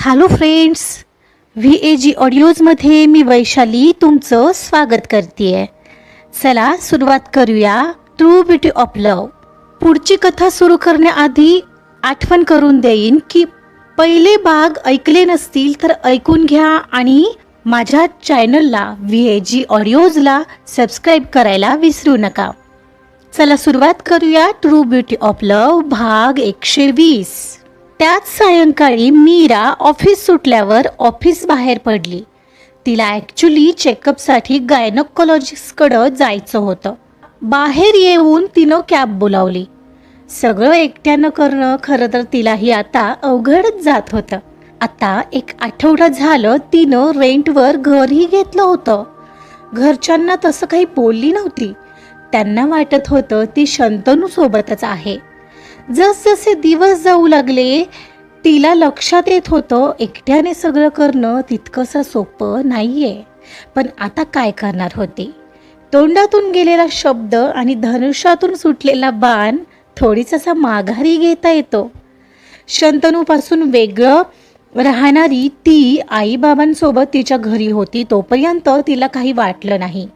Hello friends V A G ऑडिओजमध्ये मी वैशाली तुमचं स्वागत करते चला सुरुवात करूया ट्रू ब्युटी ऑफ लव पुढची कथा सुरू करण्याआधी आठवण करून देईन की पहिले भाग ऐकले नसतील तर ऐकून घ्या आणि माझ्या चॅनलला व्ही ए जी ऑडिओजला सबस्क्राईब करायला विसरू नका. चला सुरुवात करूया ट्रू ब्युटी ऑफ लव भाग एकशे वीस. त्याच सायंकाळी मीरा ऑफिस सुटल्यावर ऑफिस बाहेर पडली. तिला ॲक्च्युली चेकअपसाठी गायनोकॉलॉजिस्टकडं जायचं होतं. बाहेर येऊन तिनं कॅब बोलावली. सगळं एकट्यानं करणं खरं तर तिलाही आता अवघडच जात होतं. आता एक आठवडा झालं तिनं रेंटवर घरही घेतलं होतं. घरच्यांना तसं काही बोलली नव्हती. त्यांना वाटत होतं ती शंतनू सोबतच आहे. जसजसे दिवस जाऊ लागले तिला लक्षात येत होतं एकट्याने सगळं करणं तितकंसं सोपं नाहीये. पण आता काय करणार होती? तोंडातून गेलेला शब्द आणि धनुष्यातून सुटलेला बाण थोडीच असा माघारी घेता येतो. शंतनूपासून वेगळं राहणारी ती आईबाबांसोबत तिच्या घरी होती तोपर्यंत तिला काही वाटलं नाही.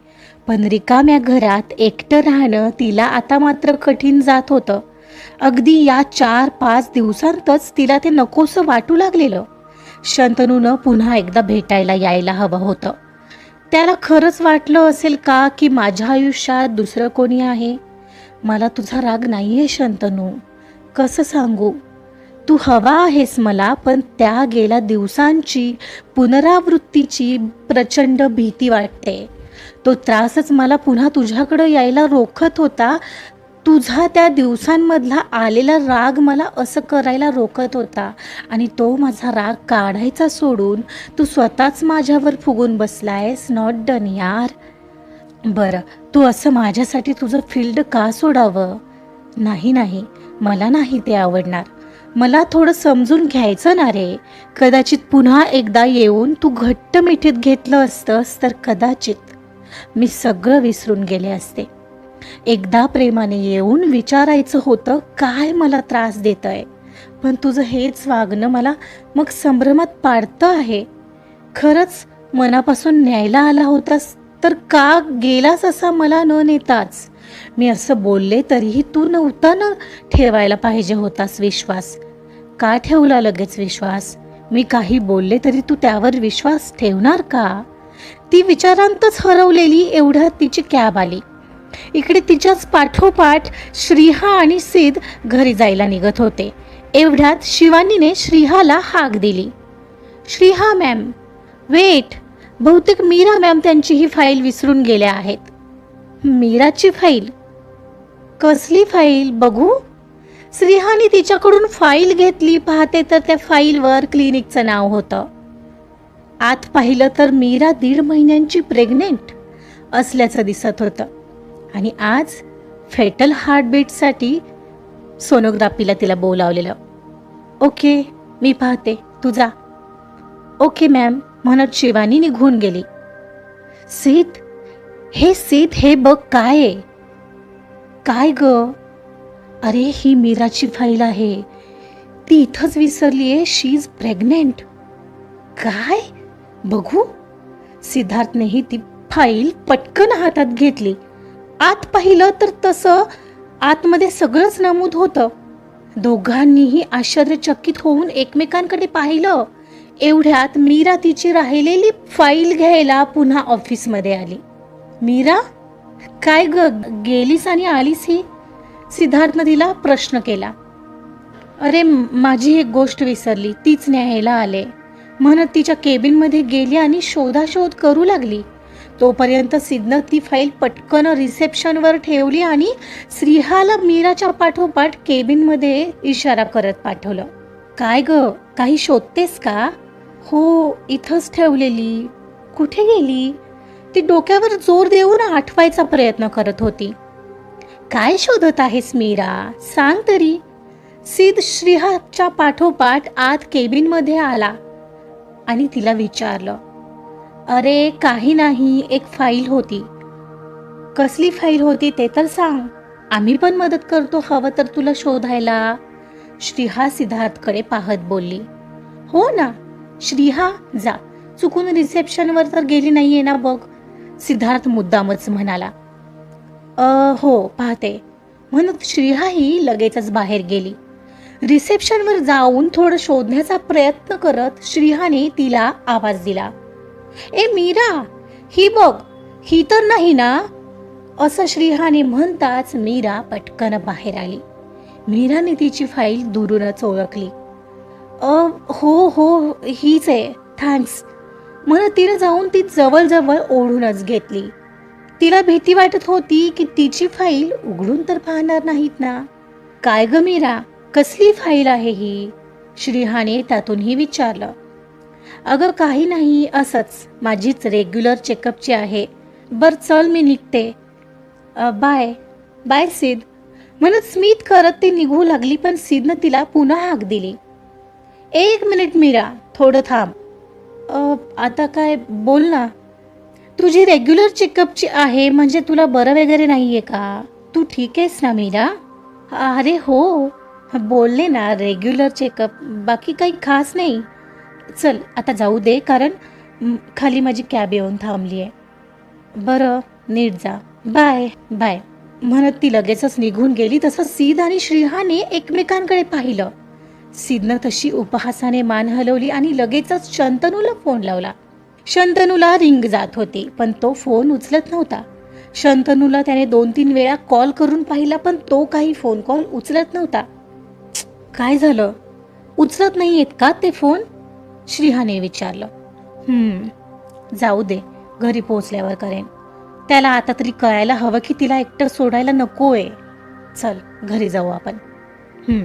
पण रिकाम्या घरात एकटं राहणं तिला आता मात्र कठीण जात होतं. अगदी या चार पाच दिवसांतच तिला ते नकोसं वाटू लागलेलं. शंतनूनं पुन्हा एकदा भेटायला यायला हवं होतं. त्याला खरंच वाटलं असेल का की माझ्या आयुष्यात दुसरं कोणी आहे? मला तुझा राग नाही आहे शंतनू. कसं सांगू? तू हवा आहेस मला पण त्या गेल्या दिवसांची पुनरावृत्तीची प्रचंड भीती वाटते. तो त्रासच मला पुन्हा तुझ्याकडं यायला रोखत होता तुझा त्या दिवसांमधला आलेला राग मला असं करायला रोकत होता आणि तो माझा राग काढायचा सोडून तू स्वतःच माझ्यावर फुगून बसलायस. नॉट डन यार. बरं तू असं माझ्यासाठी तुझं फील्ड का सोडावं? नाही नाही. मला नाही ते आवडणार. मला थोडं समजून घ्यायचं ना रे. कदाचित पुन्हा एकदा येऊन तू घट्ट मिठीत घेतलं असतंस तर कदाचित मी सगळं विसरून गेले असते. एकदा प्रेमाने येऊन विचारायचं होतं काय मला त्रास देत आहे पण तुझं हेच वागणं मला मग संभ्रमात पाडतं आहे. खरंच मनापासून न्यायला आला होतास तर का गेलास असा मला न नेताच? मी असं बोलले तरीही तू नव्हता न ठेवायला पाहिजे होतास विश्वास. का ठेवला लगेच विश्वास? मी काही बोलले तरी तू त्यावर विश्वास ठेवणार का? ती विचारांतच हरवलेली एवढ्यात तिची कॅब आली. इकडे तिच्याच पाठोपाठ श्रीहा आणि सिद्ध घरी जायला निघत होते. एवढ्यात शिवानीने श्रीहाला हाक दिली. Shriha ma'am wait. बहुतेक मीरा मॅम त्यांची ही फाईल विसरून गेल्या आहेत. मीराची फाईल? कसली फाईल बघू? श्रीहाने तिच्याकडून फाईल घेतली पाहते तर त्या फाईलवर क्लिनिकचं नाव होतं. आत पाहिलं तर मीरा दीड महिन्यांची प्रेग्नेंट असल्याचं दिसत होतं. आणि आज फेटल हार्टबीटसाठी सोनोग्राफीला तिला बोलावलेलं. ओके मी पाहते. तू जा. ओके मॅम म्हणत शिवानी निघून गेली. सीत हे सीत हे बघ काय आहे? काय ग? अरे ही मीराची फाईल आहे. ती इथंच विसरली आहे. शी इज प्रेग्नेंट काय? बघू. सिद्धार्थनेही ती फाईल पटकन हातात घेतली. आत पाहिलं तर तसं आतमध्ये सगळंच नमूद होतं. दोघांनीही आश्चर्यचकित होऊन एकमेकांकडे पाहिलं. एवढ्यात मीरा तिची राहिलेली फाईल घ्यायला पुन्हा ऑफिसमध्ये आली. मीरा काय ग गेलीस आणि आलीस ही? सिद्धार्थनं तिला प्रश्न केला. अरे माझी एक गोष्ट विसरली तीच न्यायला आले. म्हणत तिच्या केबिनमध्ये गेली आणि शोधाशोध करू लागली. तोपर्यंत सिद्धनं ती फाईल पटकन रिसेप्शनवर ठेवली आणि श्रीहाला मीराच्या पाठोपाठ केबिनमध्ये इशारा करत पाठवलं. काय ग? काही शोधतेस का? हो इथंच ठेवलेली. कुठे गेली? ती डोक्यावर जोर देऊन आठवायचा प्रयत्न करत होती. काय शोधत आहेस मीरा? सांग तरी. सिद्ध श्रीहाच्या पाठोपाठ आत केबिनमध्ये आला आणि तिला विचारलं अरे काही नाही एक फाईल होती. कसली फाईल होती ते तर सांग. आम्ही पण मदत करतो हवं तर तुला शोधायला. श्रीहा सिद्धार्थकडे पाहत बोलली. हो ना श्रीहा जा. चुकून रिसेप्शनवर तर गेली नाहीये ना बघ. सिद्धार्थ मुद्दामच म्हणाला. अ हो पाहते. म्हणत श्रीहाही लगेचच बाहेर गेली. रिसेप्शनवर जाऊन थोडं शोधण्याचा प्रयत्न करत श्रीहाने तिला आवाज दिला. ए मीरा ही बघ ही तर नाही ना? असं श्रीहाने म्हणताच मीरा पटकन बाहेर आली. मीराने तिची फाईल दुरूनच ओळखली. अ हो हो हीच आहे थँक्स. म्हणत तिने जाऊन ती जवळजवळ ओढूनच घेतली. तिला भीती वाटत होती की तिची फाईल उघडून तर पाहणार नाहीत ना? काय ग मीरा कसली फाईल आहे ही? श्रीहाने त्यातूनही विचारलं. अगं काही नाही असंच माझीच रेग्युलर चेकअपची आहे. बर चल मी निघते. बाय. बाय सिद. म्हणत स्मित करत ती निघू लागली पण सिदनं तिला पुन्हा हाक दिली. एक मिनिट मीरा. थोडं थांब. आता काय? बोल ना. तुझी रेग्युलर चेकअपची आहे म्हणजे तुला बरं वगैरे नाही आहे का? तू ठीक आहेस ना मीरा? अरे हो. बोलले ना रेग्युलर चेकअप बाकी काही खास नाही. चल आता जाऊ दे कारण खाली माझी कॅब येऊन थांबली आहे बरं नीट जा. Bye bye. म्हणत ती लगेचच निघून गेली तसं सीद आणि श्रीहाने एकमेकांकडे पाहिलं. सिदनं तशी उपहासाने मान हलवली आणि लगेचच शंतनूला फोन लावला. शंतनूला रिंग जात होती पण तो फोन उचलत नव्हता. शंतनूला त्याने दोन तीन वेळा कॉल करून पाहिला पण तो काही फोन कॉल उचलत नव्हता. काय झालं? उचलत नाही आहेत का ते फोन? श्रीहाने विचारलं हम्म जाऊ दे घरी पोहोचल्यावर करेन. त्याला आता तरी कळायला हवं की तिला एकटं सोडायला नकोय. चल घरी जाऊ आपण. हम्म.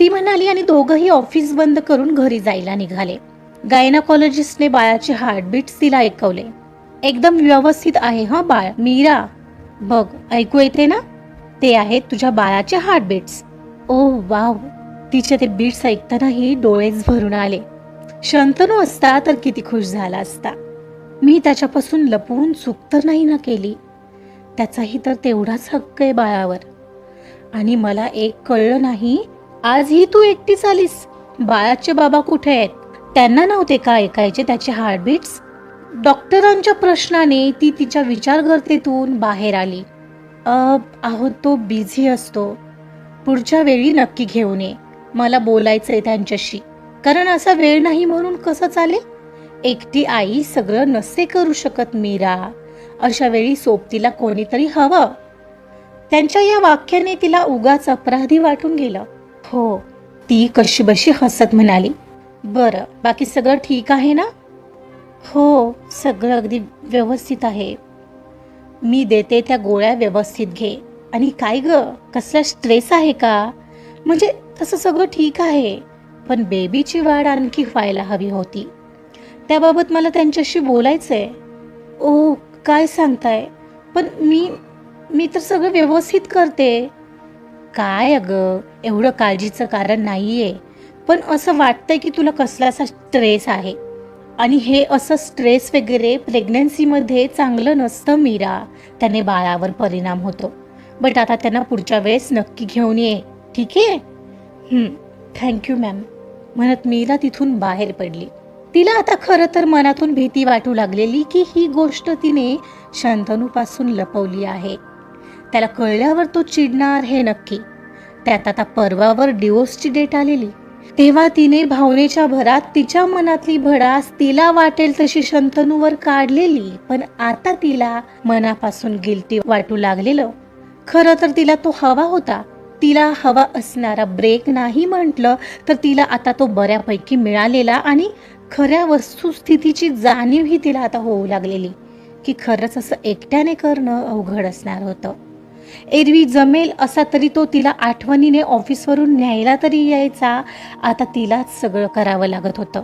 ती म्हणाली आणि दोघंही ऑफिस बंद करून घरी जायला निघाले. गायनाकॉलॉजिस्टने बाळाचे हार्टबीट्स तिला ऐकवले. एकदम व्यवस्थित आहे हा बाळ? मीरा बघ ऐकू येते ना? ते आहेत तुझ्या बाळाचे हार्टबीट्स. ओ वाव. तिचे ते बीट्स ऐकतानाही डोळेच भरून आले. शंतनू असता तर किती खुश झाला असता. मी त्याच्यापासून लपवून चूक तर नाही ना केली. त्याचाही तर तेवढाच हक्क आहे बाळावर. आणि मला एक कळलं नाही आजही तू एकटीच आलीस. बाळाचे बाबा कुठे आहेत? त्यांना नव्हते का ऐकायचे त्याचे हार्टबीट्स? डॉक्टरांच्या प्रश्नाने ती तिच्या विचारगर्तेतून बाहेर आली. अहो तो बिझी असतो. पुढच्या वेळी नक्की घेऊन ये. मला बोलायचं आहे त्यांच्याशी. कारण असा वेळ नाही म्हणून कसं चालेल? एकटी आई सगळं नसे करू शकत मीरा. अशा वेळी सोबतीला कोणीतरी हवं. त्यांच्या या वाक्याने तिला उगाच अपराधी वाटून गेलं. हो ती कशी बशी हसत म्हणाली. बरं बाकी सगळं ठीक आहे ना? हो सगळं अगदी व्यवस्थित आहे. मी देते त्या गोळ्या व्यवस्थित घे. आणि काय ग? कसला स्ट्रेस आहे का? म्हणजे तसं सगळं ठीक आहे. पण बेबीची वाढ आणखी व्हायला हवी होती. त्याबाबत मला त्यांच्याशी बोलायचं आहे ओ काय सांगताय? पण मी मी तर सगळं व्यवस्थित करते. काय अगं? एवढं काळजीचं कारण नाही आहे पण असं वाटतंय की तुला कसलासा स्ट्रेस आहे. आणि हे असं स्ट्रेस वगैरे प्रेग्नन्सीमध्ये चांगलं नसतं मीरा. त्याने बाळावर परिणाम होतो. बट आता त्यांना पुढच्या वेळेस नक्की घेऊन ये. ठीक? आहे थँक्यू मॅम म्हणत मीरा तिथून बाहेर पडली. तिला आता खरं तर मनातून भीती वाटू लागलेली की ही गोष्ट तिने शंतनूपासून लपवली आहे. त्याला कळल्यावर तो चिडणार हे नक्की. त्यात आता परवावर डिवोर्सची डेट आलेली. तेव्हा तिने भावनेच्या भरात तिच्या मनातली भडास तिला वाटेल तशी शंतनूवर काढलेली. पण आता तिला मनापासून गिल्टी वाटू लागलेलं. खरं तर तिला तो हवा होता. तिला हवा असणारा ब्रेक नाही म्हटलं तर तिला आता तो बऱ्यापैकी मिळालेला आणि खऱ्या वस्तुस्थितीची जाणीवही तिला आता होऊ लागलेली. की खरंच असं एकट्याने करणं अवघड असणार होतं. एरवी जमेल असा तरी तो तिला आठवणीने ऑफिसवरून न्यायला तरी यायचा. आता तिलाच सगळं करावं लागत होतं.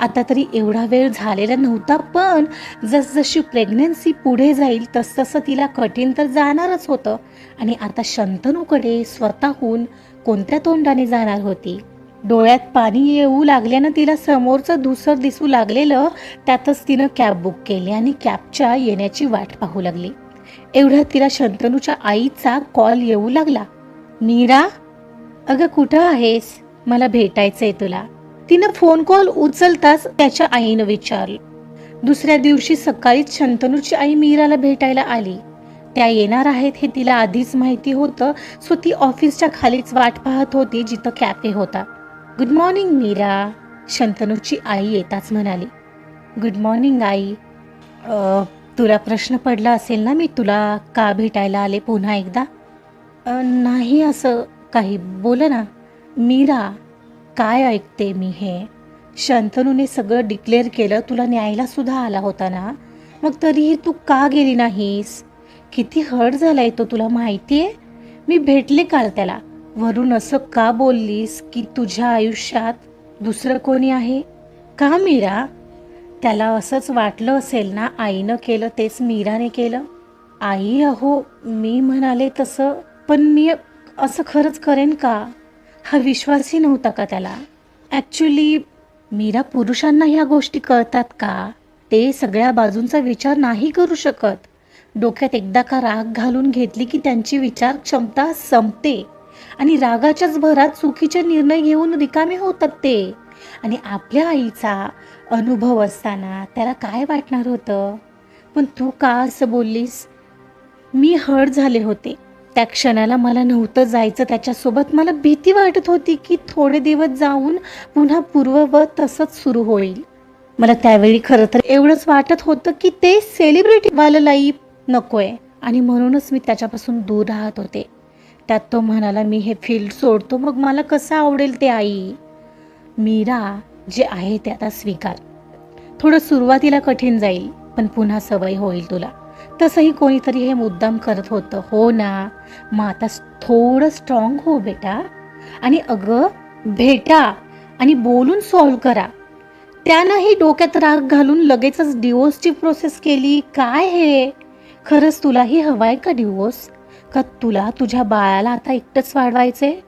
आता तरी एवढा वेळ झालेला नव्हता पण जसजशी प्रेग्नन्सी पुढे जाईल तसतसं तिला कठीण तर जाणारच होतं. आणि आता शंतनूकडे स्वतःहून कोणत्या तोंडाने जाणार होती? डोळ्यात पाणी येऊ लागल्यानं तिला समोरचं धुसर दिसू लागलेलं त्यातच तिनं कॅब बुक केली आणि कॅबच्या येण्याची वाट पाहू लागली. एवढ्यात तिला शंतनूच्या आईचा कॉल येऊ लागला. मीरा अगं कुठं आहेस? मला भेटायचं आहे तुला. तिनं फोन कॉल उचलताच त्याच्या आईनं विचारलं. दुसऱ्या दिवशी सकाळीच शंतनूची आई मीराला भेटायला आली. त्या येणार आहेत हे तिला आधीच माहिती होतं सो ती ऑफिसच्या खालीच वाट पाहत होती जिथं कॅफे होता. गुड मॉर्निंग मीरा शंतनूची आई येताच म्हणाली. Good morning I. "अ, तुला प्रश्न पडला असेल ना मी तुला का भेटायला आले पुन्हा एकदा? "अ, नाही असं काही. बोल ना. मीरा काय ऐकते मी हे? शंतनूने सगळं डिक्लेअर केलं तुला न्यायला सुद्धा आला होता ना? मग तरीही तू का गेली नाहीस? किती हर्ट झालाय तो तुला माहिती आहे मी भेटले काल त्याला. वरून असं का बोललीस की तुझ्या आयुष्यात दुसरं कोणी आहे? का मीरा? त्याला असंच वाटलं असेल ना आईनं केलं तेच मीराने केलं? आई अहो मी म्हणाले तसं पण मी असं खरंच करेन का? हा विश्वासही नव्हता का त्याला? ॲक्च्युली मीरा पुरुषांना ह्या गोष्टी कळतात का? ते सगळ्या बाजूंचा विचार नाही करू शकत. डोक्यात एकदा का राग घालून घेतली की त्यांची विचार क्षमता संपते. आणि रागाच्याच भरात चुकीचे निर्णय घेऊन रिकामे होतात ते. आणि आपल्या आईचा अनुभव असताना त्याला काय वाटणार होतं? पण तू का असं बोललीस? मी हर्ट झाले होते. त्या क्षणाला मला नव्हतं जायचं. त्याच्यासोबत मला भीती वाटत होती की थोडे दिवस जाऊन पुन्हा पूर्ववत तसंच सुरू होईल. मला त्यावेळी खरं तर एवढंच वाटत होतं की ते सेलिब्रिटीवालं लाईफ नकोय. आणि म्हणूनच मी त्याच्यापासून दूर राहत होते. त्यात तो म्हणाला मी हे फील्ड सोडतो मग मला कसं आवडेल ते आई? मीरा जे आहे ते आता स्वीकार. थोडं सुरुवातीला कठीण जाईल पण पुन्हा सवय होईल तुला. तसंही कोणीतरी हे मुद्दाम करत होतं. हो ना मग आता थोडं स्ट्रॉंग हो बेटा. आणि अगं भेटा आणि बोलून सॉल्व करा. त्यानंही डोक्यात राग घालून लगेचच डिवोर्सची प्रोसेस केली. काय हे? खरंच तुलाही हवाय का डिवोर्स का तुला तुझ्या बाळाला आता एकटंच वाढवायचे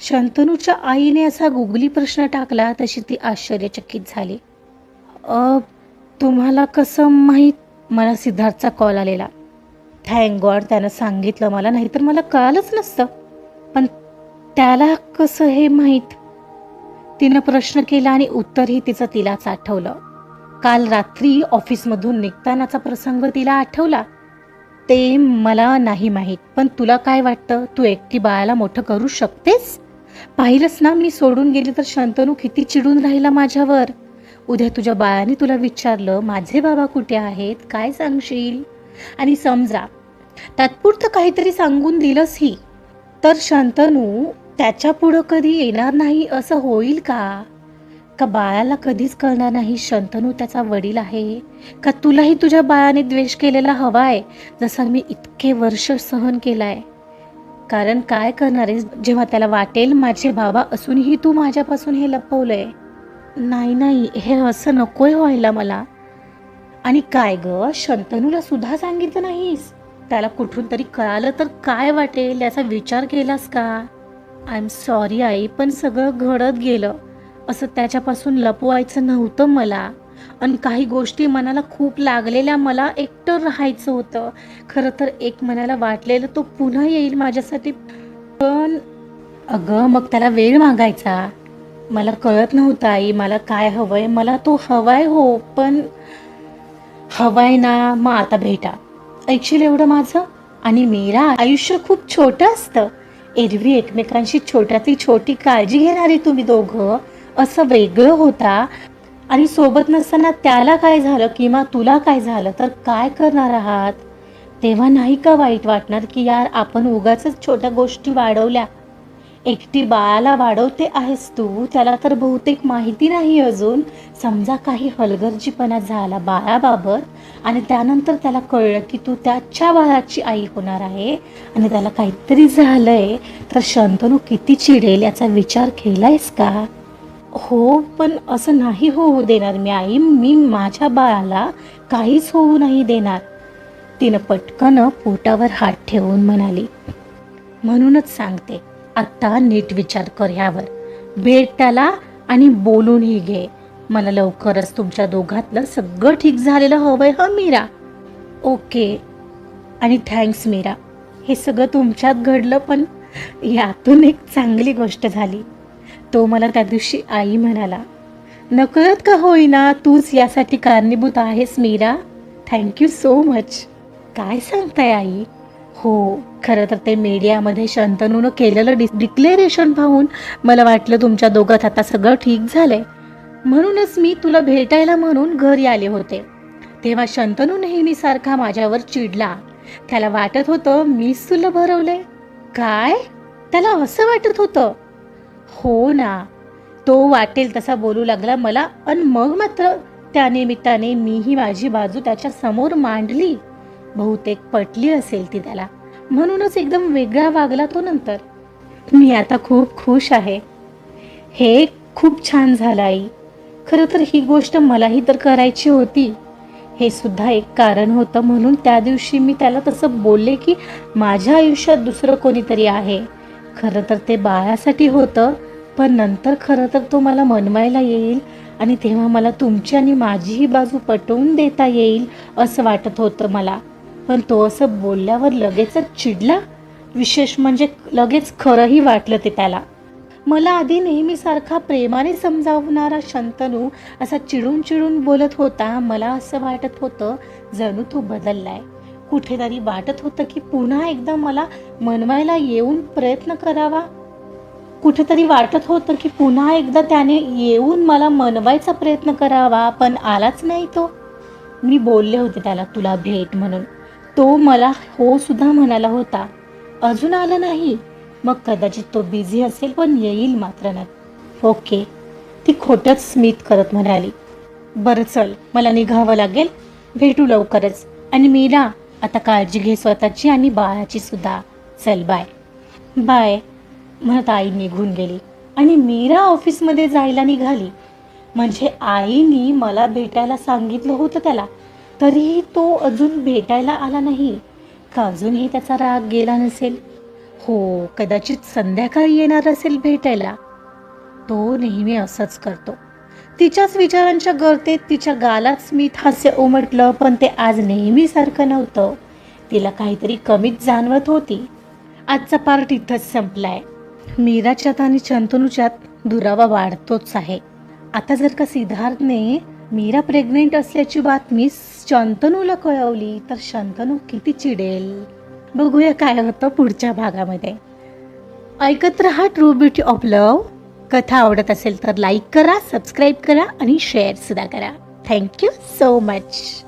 शंतनूच्या आईने असा गुगली प्रश्न टाकला तशी ती आश्चर्यचकित झाली. अ तुम्हाला कसं माहीत? मला सिद्धार्थचा कॉल आलेला. थँक गॉड त्यानं सांगितलं मला नाहीतर मला कळालंच नसतं. पण त्याला कसं हे माहीत? तिनं प्रश्न केला आणि उत्तरही तिचं तिलाच आठवलं. काल रात्री ऑफिसमधून निघतानाचा प्रसंग तिला आठवला. ते मला नाही माहीत पण तुला काय वाटतं? तू एकटी बाळाला मोठं करू शकतेस? पाहिलंच ना मी सोडून गेली तर शंतनू किती चिडून राहिला माझ्यावर? उद्या तुझ्या बाळाने तुला विचारलं माझे बाबा कुठे आहेत? काय सांगशील? आणि समजा तात्पुरतं काहीतरी सांगून दिलंसही तर शंतनू त्याच्या पुढं कधी येणार नाही असं होईल का? का बाळाला कधीच कळणार नाही शंतनू त्याचा वडील आहे? का तुलाही तुझ्या बाळाने द्वेष केलेला हवाय जसा मी इतके वर्ष सहन केलाय? कारण काय करणार आहेस जेव्हा त्याला वाटेल माझे बाबा असूनही तू माझ्यापासून हे लपवलंय. नाही नाही हे असं नकोय व्हायला मला. आणि काय ग शंतनूला सुद्धा सांगितलं नाहीस? त्याला कुठून तरी कळालं तर काय वाटेल? याचा विचार केलास का? आय एम सॉरी आई पण सगळं घडत गेलं. असं त्याच्यापासून लपवायचं नव्हतं मला. आणि काही गोष्टी मनाला खूप लागलेल्या मला एकटं राहायचं होतं. खरं तर एक मनाला वाटलेलं तो पुन्हा येईल माझ्यासाठी. पण अगं मग त्याला वेळ मागायचा. मला कळत नव्हतं आई मला काय हवंय? मला तो हवाय हो पण हवाय ना मग आता भेटा. ऐकशील एवढं माझं? आणि मेरा आयुष्य खूप छोटं असतं. एरवी एकमेकांशी छोट्यातली छोटी काळजी घेणारी तुम्ही दोघं असं वेगळं होता. आणि सोबत नसताना त्याला काय झालं किंवा तुला काय झालं तर काय करणार आहात? तेव्हा नाही का वाईट वाटणार की यार आपण उगाच छोट्या गोष्टी वाढवल्या? एकटी बाळाला वाढवते आहेस तू त्याला तर बहुतेक माहिती नाही अजून. समजा काही हलगर्जीपणा झाला बाळाबाबत आणि त्यानंतर त्याला कळलं की तू त्याच्या बाळाची आई होणार आहे आणि त्याला काहीतरी झालंय तर शंतनू किती चिडेल याचा विचार केलायस का? हो पण असं नाही होऊ देणार मी आई. मी माझ्या बाळाला काहीच होऊ नाही देणार. तिनं पटकन पोटावर हात ठेवून म्हणाली. म्हणूनच सांगते आत्ता नीट विचार कर ह्यावर. भेट त्याला आणि बोलूनही घे. मला लवकरच तुमच्या दोघातलं सगळं ठीक झालेलं हवंय ह मीरा? ओके. आणि थँक्स मीरा. हे सगळं तुमच्यात घडलं पण यातून एक चांगली गोष्ट झाली. तो मला त्या दिवशी आई म्हणाला नकळत का होईना तूच यासाठी कारणीभूत आहेस मीरा? थँक्यू सो मच काय सांगताय आई? हो खरं तर ते मीडियामध्ये शंतनूनं केलेलं डिस डिक्लेरेशन पाहून मला वाटलं तुमच्या दोघात आता सगळं ठीक झालंय. म्हणूनच मी तुला भेटायला म्हणून घरी आले होते. तेव्हा शंतनू नेहमीसारखा माझ्यावर चिडला. त्याला वाटत होतं मीच तुला भरवलंय. काय? त्याला असं वाटत होतं? हो ना. तो वाटेल तसा बोलू लागला मला आणि मग मात्र त्या निमित्ताने मीही माझी बाजू त्याच्यासमोर मांडली. बहुतेक पटली असेल ती त्याला. म्हणूनच एकदम वेगळा वागला तो नंतर. मी आता खूप खुश आहे. हे खूप छान झालं आई. खरं तर ही गोष्ट मलाही तर करायची होती. हे सुद्धा एक कारण होतं म्हणून त्या दिवशी मी त्याला तसं बोलले की माझ्या आयुष्यात दुसरं कोणीतरी आहे. खरं तर ते बाळासाठी होतं पण नंतर खरं तर तो मला मनवायला येईल आणि तेव्हा मला तुमची आणि माझीही बाजू पटवून देता येईल असं वाटत होतं मला. पण तो असं बोलल्यावर लगेचच चिडला. विशेष म्हणजे लगेच खरंही वाटलं ते त्याला. मला आधी नेहमीसारखा प्रेमाने समजावणारा शंतनू असा चिडून चिडून बोलत होता. मला असं वाटत होतं जणू तो बदललाय. कुठेतरी वाटत होतं की पुन्हा एकदा मला मनवायला येऊन प्रयत्न करावा. कुठेतरी वाटत होतं की पुन्हा एकदा त्याने येऊन मला मनवायचा प्रयत्न करावा पण आलाच नाही तो. मी बोलले होते त्याला तुला भेट म्हणून. तो मला हो सुद्धा म्हणाला होता. अजून आला नाही. मग कदाचित तो बिझी असेल पण येईल मात्र नाही. ओके ती खोटंच स्मित करत म्हणाली. बरं चल मला निघावं लागेल. भेटू लवकरच. आणि मीरा आता काळजी घे स्वतःची आणि बाळाची सुद्धा. चल बाय बाय म्हणत आई निघून गेली. आणि मीरा ऑफिसमध्ये जायला निघाली. म्हणजे आईनी मला भेटायला सांगितलं होतं त्याला. तरीही तो अजून भेटायला आला नाही. का अजूनही त्याचा राग गेला नसेल? हो कदाचित संध्याकाळी येणार असेल भेटायला. तो नेहमी असंच करतो. तिच्याच विचारांच्या गर्तेत तिच्या गालात स्मित हास्य उमटलं पण ते आज नेहमीसारखं नव्हतं. तिला काहीतरी कमीच जाणवत होती. आजचा पार्ट इथंच संपलाय. मीराच्यात आणि चंतनूच्यात दुरावा वाढतोच आहे. आता जर का सिद्धार्थने मीरा प्रेग्नेंट असल्याची बातमी शंतनूला कळवली तर शंतनू किती चिडेल. बघूया काय होतं पुढच्या भागामध्ये. ऐकत रहा ट्रू ब्युटी ऑफ लव कथा आवडत असेल तर लाईक करा सबस्क्राईब करा आणि शेअरसुद्धा करा. Thank you so much